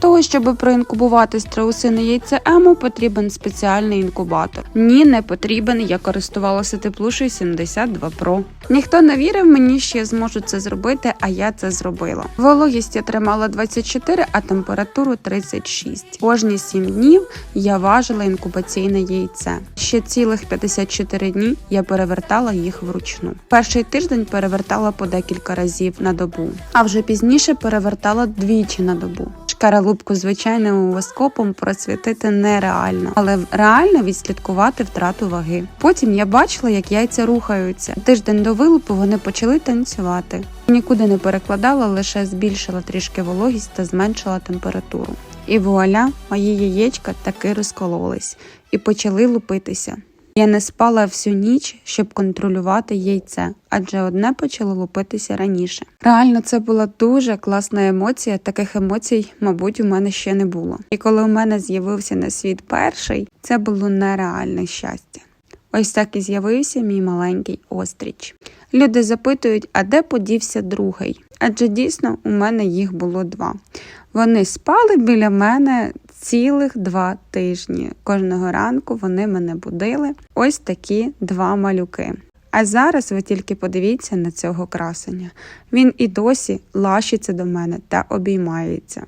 того, щоб проінкубувати страусине яйце ему, потрібен спеціальний інкубатор. Ні, не потрібен. Я користувалася теплушею 72 Pro. Ніхто не вірив мені, що я зможу це зробити, а я це зробила. Вологість я тримала 24, а температуру 36. Кожні 7 днів я важила інкубаційне яйце. Ще цілих 54 дні я перевертала їх вручну. Перший тиждень перевертала по декілька разів на добу, а вже пізніше перевертала двічі на добу. Шкаралупку звичайним воскопом просвітити нереально, але реально відслідкувати втрату ваги. Потім я бачила, як яйця рухаються. Тиждень до вилупу вони почали танцювати. Нікуди не перекладала, лише збільшила трішки вологість та зменшила температуру. І вуаля, мої яєчка таки розкололись і почали лупитися. Я не спала всю ніч, щоб контролювати яйце, адже одне почало лупитися раніше. Реально, це була дуже класна емоція. Таких емоцій, мабуть, у мене ще не було. І коли у мене з'явився на світ перший, це було нереальне щастя. Ось так і з'явився мій маленький остріч. Люди запитують, а де подівся другий? Адже дійсно у мене їх було два. Вони спали біля мене цілих два тижні. Кожного ранку вони мене будили. Ось такі два малюки. А зараз ви тільки подивіться на цього красення. Він і досі лащиться до мене та обіймається.